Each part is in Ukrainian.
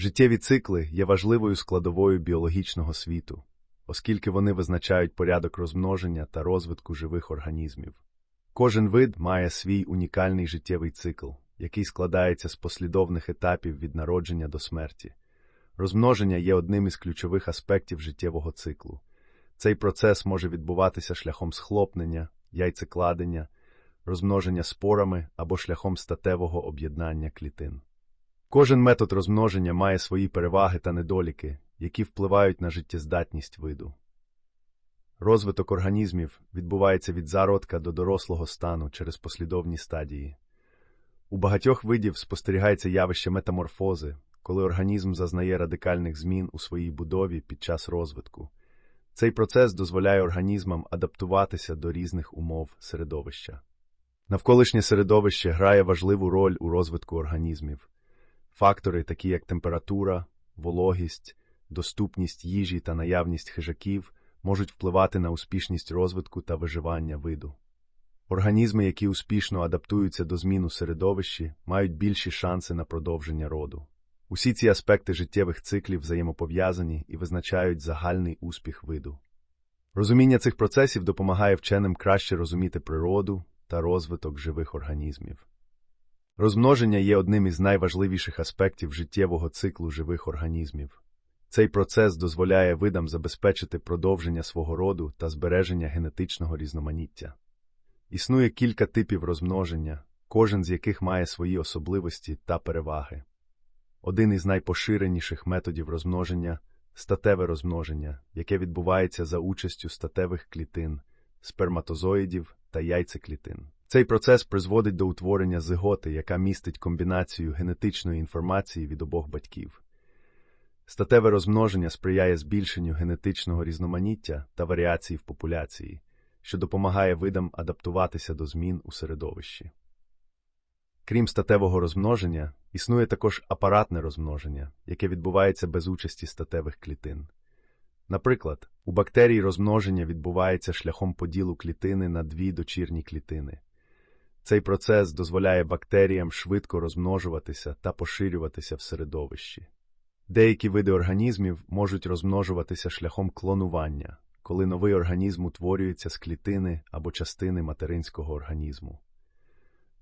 Життєві цикли є важливою складовою біологічного світу, оскільки вони визначають порядок розмноження та розвитку живих організмів. Кожен вид має свій унікальний життєвий цикл, який складається з послідовних етапів від народження до смерті. Розмноження є одним із ключових аспектів життєвого циклу. Цей процес може відбуватися шляхом схлопнення, яйцекладення, розмноження спорами або шляхом статевого об'єднання клітин. Кожен метод розмноження має свої переваги та недоліки, які впливають на життєздатність виду. Розвиток організмів відбувається від зародка до дорослого стану через послідовні стадії. У багатьох видів спостерігається явище метаморфози, коли організм зазнає радикальних змін у своїй будові під час розвитку. Цей процес дозволяє організмам адаптуватися до різних умов середовища. Навколишнє середовище грає важливу роль у розвитку організмів. Фактори, такі як температура, вологість, доступність їжі та наявність хижаків, можуть впливати на успішність розвитку та виживання виду. Організми, які успішно адаптуються до змін у середовищі, мають більші шанси на продовження роду. Усі ці аспекти життєвих циклів взаємопов'язані і визначають загальний успіх виду. Розуміння цих процесів допомагає вченим краще розуміти природу та розвиток живих організмів. Розмноження є одним із найважливіших аспектів життєвого циклу живих організмів. Цей процес дозволяє видам забезпечити продовження свого роду та збереження генетичного різноманіття. Існує кілька типів розмноження, кожен з яких має свої особливості та переваги. Один із найпоширеніших методів розмноження статеве розмноження, яке відбувається за участю статевих клітин, сперматозоїдів та яйцеклітин. Цей процес призводить до утворення зиготи, яка містить комбінацію генетичної інформації від обох батьків. Статеве розмноження сприяє збільшенню генетичного різноманіття та варіацій в популяції, що допомагає видам адаптуватися до змін у середовищі. Крім статевого розмноження, існує також апаратне розмноження, яке відбувається без участі статевих клітин. Наприклад, у бактерій розмноження відбувається шляхом поділу клітини на дві дочірні клітини. Цей процес дозволяє бактеріям швидко розмножуватися та поширюватися в середовищі. Деякі види організмів можуть розмножуватися шляхом клонування, коли новий організм утворюється з клітини або частини материнського організму.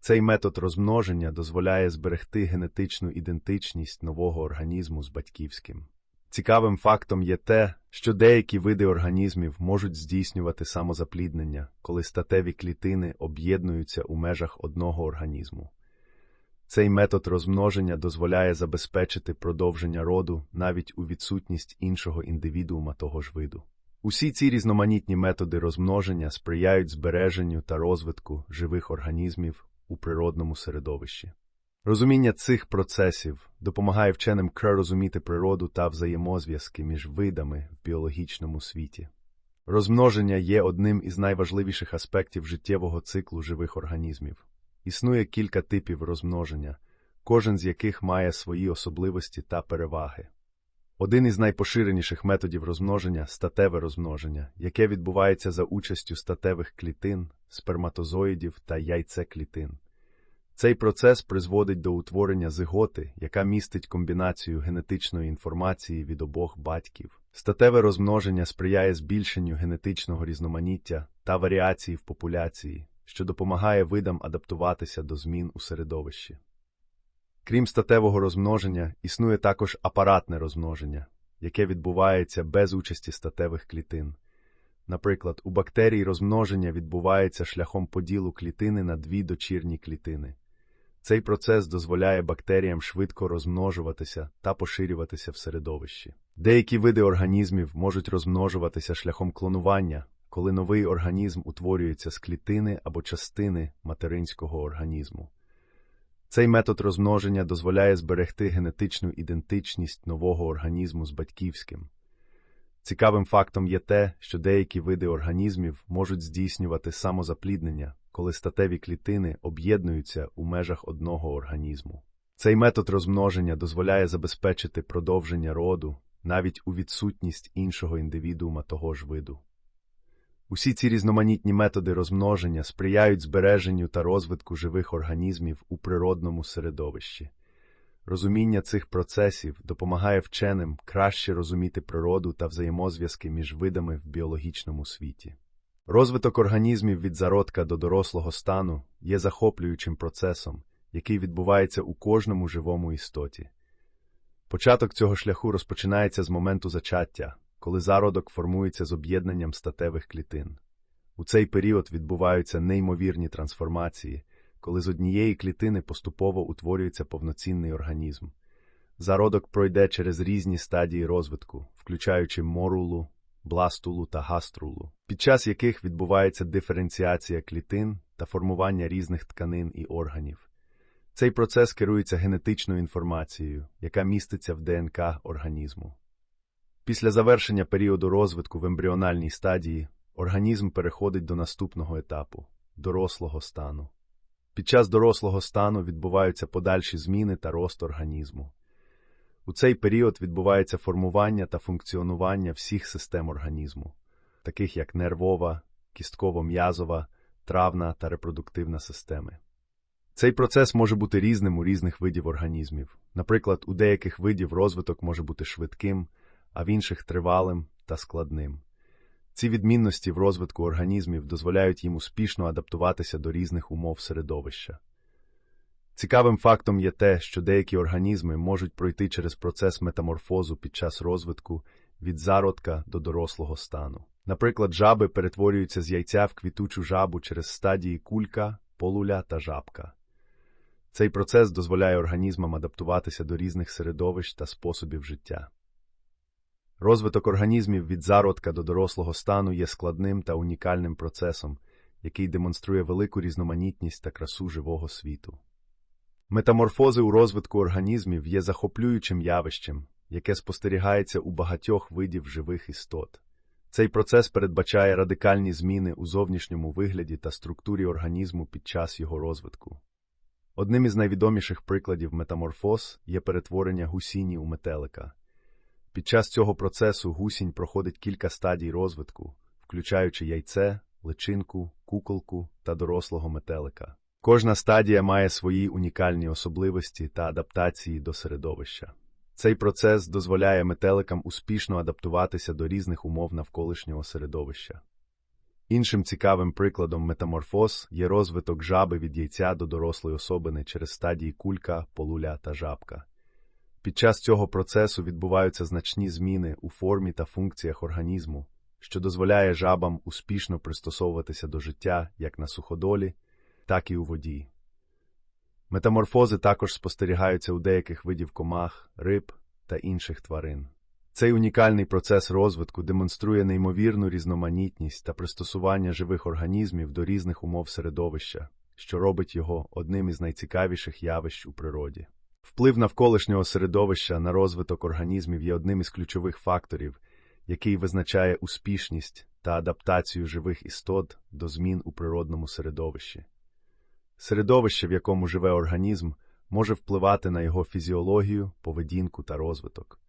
Цей метод розмноження дозволяє зберегти генетичну ідентичність нового організму з батьківським. Цікавим фактом є те, що деякі види організмів можуть здійснювати самозапліднення, коли статеві клітини об'єднуються у межах одного організму. Цей метод розмноження дозволяє забезпечити продовження роду навіть у відсутність іншого індивідуума того ж виду. Усі ці різноманітні методи розмноження сприяють збереженню та розвитку живих організмів у природному середовищі. Розуміння цих процесів допомагає вченим кра розуміти природу та взаємозв'язки між видами в біологічному світі. Розмноження є одним із найважливіших аспектів життєвого циклу живих організмів. Існує кілька типів розмноження, кожен з яких має свої особливості та переваги. Один із найпоширеніших методів розмноження статеве розмноження, яке відбувається за участю статевих клітин, сперматозоїдів та яйцеклітин. Цей процес призводить до утворення зиготи, яка містить комбінацію генетичної інформації від обох батьків. Статеве розмноження сприяє збільшенню генетичного різноманіття та варіації в популяції, що допомагає видам адаптуватися до змін у середовищі. Крім статевого розмноження, існує також апаратне розмноження, яке відбувається без участі статевих клітин. Наприклад, у бактерій розмноження відбувається шляхом поділу клітини на дві дочірні клітини. Цей процес дозволяє бактеріям швидко розмножуватися та поширюватися в середовищі. Деякі види організмів можуть розмножуватися шляхом клонування, коли новий організм утворюється з клітини або частини материнського організму. Цей метод розмноження дозволяє зберегти генетичну ідентичність нового організму з батьківським. Цікавим фактом є те, що деякі види організмів можуть здійснювати самозапліднення, коли статеві клітини об'єднуються у межах одного організму. Цей метод розмноження дозволяє забезпечити продовження роду навіть у відсутність іншого індивідуума того ж виду. Усі ці різноманітні методи розмноження сприяють збереженню та розвитку живих організмів у природному середовищі. Розуміння цих процесів допомагає вченим краще розуміти природу та взаємозв'язки між видами в біологічному світі. Розвиток організмів від зародка до дорослого стану є захоплюючим процесом, який відбувається у кожному живому істоті. Початок цього шляху розпочинається з моменту зачаття, коли зародок формується з об'єднанням статевих клітин. У цей період відбуваються неймовірні трансформації, коли з однієї клітини поступово утворюється повноцінний організм. Зародок пройде через різні стадії розвитку, включаючи морулу, бластулу та гаструлу, під час яких відбувається диференціація клітин та формування різних тканин і органів. Цей процес керується генетичною інформацією, яка міститься в ДНК організму. Після завершення періоду розвитку в ембріональній стадії організм переходить до наступного етапу дорослого стану. Під час дорослого стану відбуваються подальші зміни та рост організму. У цей період відбувається формування та функціонування всіх систем організму, таких як нервова, кістково-м'язова, травна та репродуктивна системи. Цей процес може бути різним у різних видів організмів. Наприклад, у деяких видів розвиток може бути швидким, а в інших тривалим та складним. Ці відмінності в розвитку організмів дозволяють їм успішно адаптуватися до різних умов середовища. Цікавим фактом є те, що деякі організми можуть пройти через процес метаморфозу під час розвитку від зародка до дорослого стану. Наприклад, жаби перетворюються з яйця в квітучу жабу через стадії кулька, полуля та жабка. Цей процес дозволяє організмам адаптуватися до різних середовищ та способів життя. Розвиток організмів від зародка до дорослого стану є складним та унікальним процесом, який демонструє велику різноманітність та красу живого світу. Метаморфози у розвитку організмів є захоплюючим явищем, яке спостерігається у багатьох видів живих істот. Цей процес передбачає радикальні зміни у зовнішньому вигляді та структурі організму під час його розвитку. Одним із найвідоміших прикладів метаморфоз є перетворення гусіні у метелика. Під час цього процесу гусінь проходить кілька стадій розвитку, включаючи яйце, личинку, куколку та дорослого метелика. Кожна стадія має свої унікальні особливості та адаптації до середовища. Цей процес дозволяє метеликам успішно адаптуватися до різних умов навколишнього середовища. Іншим цікавим прикладом метаморфоз є розвиток жаби від яйця до дорослої особини через стадії кулька, полуля та жабка. Під час цього процесу відбуваються значні зміни у формі та функціях організму, що дозволяє жабам успішно пристосовуватися до життя як на суходолі, так і у воді. Метаморфози також спостерігаються у деяких видів комах, риб та інших тварин. Цей унікальний процес розвитку демонструє неймовірну різноманітність та пристосування живих організмів до різних умов середовища, що робить його одним із найцікавіших явищ у природі. Вплив навколишнього середовища на розвиток організмів є одним із ключових факторів, який визначає успішність та адаптацію живих істот до змін у природному середовищі. Середовище, в якому живе організм, може впливати на його фізіологію, поведінку та розвиток.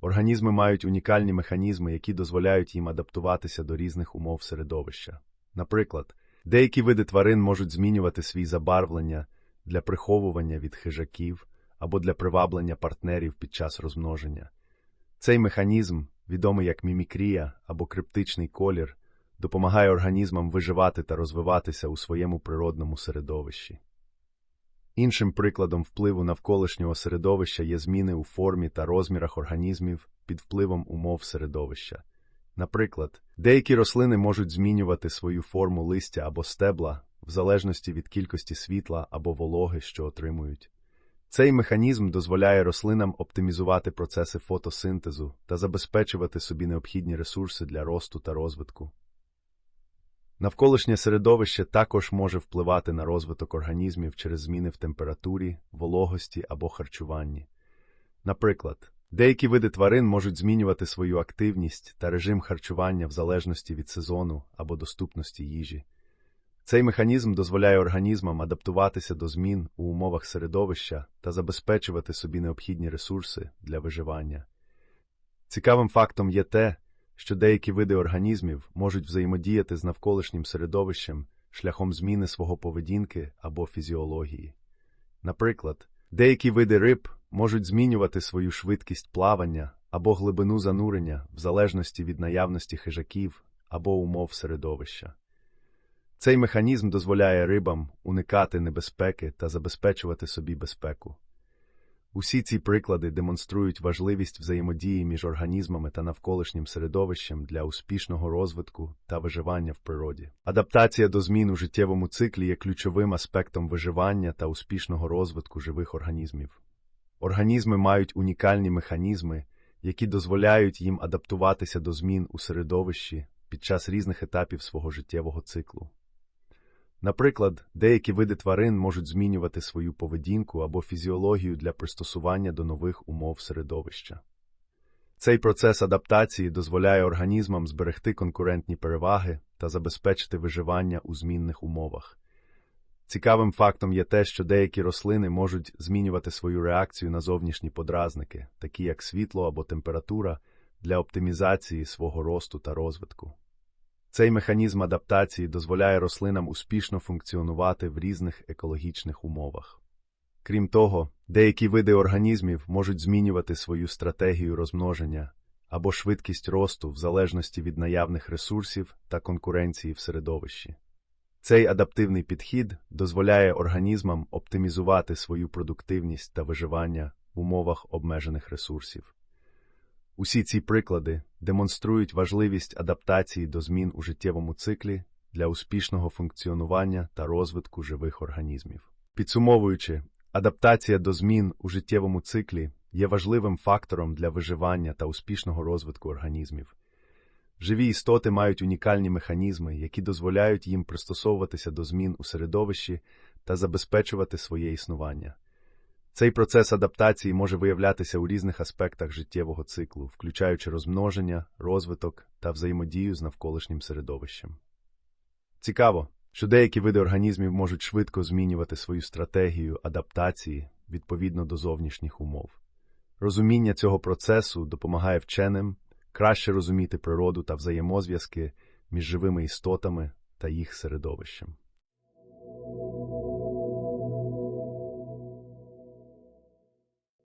Організми мають унікальні механізми, які дозволяють їм адаптуватися до різних умов середовища. Наприклад, деякі види тварин можуть змінювати свій забарвлення для приховування від хижаків або для приваблення партнерів під час розмноження. Цей механізм, відомий як мімікрія або криптичний колір, допомагає організмам виживати та розвиватися у своєму природному середовищі. Іншим прикладом впливу навколишнього середовища є зміни у формі та розмірах організмів під впливом умов середовища. Наприклад, деякі рослини можуть змінювати свою форму листя або стебла в залежності від кількості світла або вологи, що отримують. Цей механізм дозволяє рослинам оптимізувати процеси фотосинтезу та забезпечувати собі необхідні ресурси для росту та розвитку. Навколишнє середовище також може впливати на розвиток організмів через зміни в температурі, вологості або харчуванні. Наприклад, деякі види тварин можуть змінювати свою активність та режим харчування в залежності від сезону або доступності їжі. Цей механізм дозволяє організмам адаптуватися до змін у умовах середовища та забезпечувати собі необхідні ресурси для виживання. Цікавим фактом є те, що деякі види організмів можуть взаємодіяти з навколишнім середовищем шляхом зміни свого поведінки або фізіології. Наприклад, деякі види риб можуть змінювати свою швидкість плавання або глибину занурення в залежності від наявності хижаків або умов середовища. Цей механізм дозволяє рибам уникати небезпеки та забезпечувати собі безпеку. Усі ці приклади демонструють важливість взаємодії між організмами та навколишнім середовищем для успішного розвитку та виживання в природі. Адаптація до змін у життєвому циклі є ключовим аспектом виживання та успішного розвитку живих організмів. Організми мають унікальні механізми, які дозволяють їм адаптуватися до змін у середовищі під час різних етапів свого життєвого циклу. Наприклад, деякі види тварин можуть змінювати свою поведінку або фізіологію для пристосування до нових умов середовища. Цей процес адаптації дозволяє організмам зберегти конкурентні переваги та забезпечити виживання у змінних умовах. Цікавим фактом є те, що деякі рослини можуть змінювати свою реакцію на зовнішні подразники, такі як світло або температура, для оптимізації свого росту та розвитку. Цей механізм адаптації дозволяє рослинам успішно функціонувати в різних екологічних умовах. Крім того, деякі види організмів можуть змінювати свою стратегію розмноження або швидкість росту в залежності від наявних ресурсів та конкуренції в середовищі. Цей адаптивний підхід дозволяє організмам оптимізувати свою продуктивність та виживання в умовах обмежених ресурсів. Усі ці приклади демонструють важливість адаптації до змін у життєвому циклі для успішного функціонування та розвитку живих організмів. Підсумовуючи, адаптація до змін у життєвому циклі є важливим фактором для виживання та успішного розвитку організмів. Живі істоти мають унікальні механізми, які дозволяють їм пристосовуватися до змін у середовищі та забезпечувати своє існування. Цей процес адаптації може виявлятися у різних аспектах життєвого циклу, включаючи розмноження, розвиток та взаємодію з навколишнім середовищем. Цікаво, що деякі види організмів можуть швидко змінювати свою стратегію адаптації відповідно до зовнішніх умов. Розуміння цього процесу допомагає вченим краще розуміти природу та взаємозв'язки між живими істотами та їх середовищем.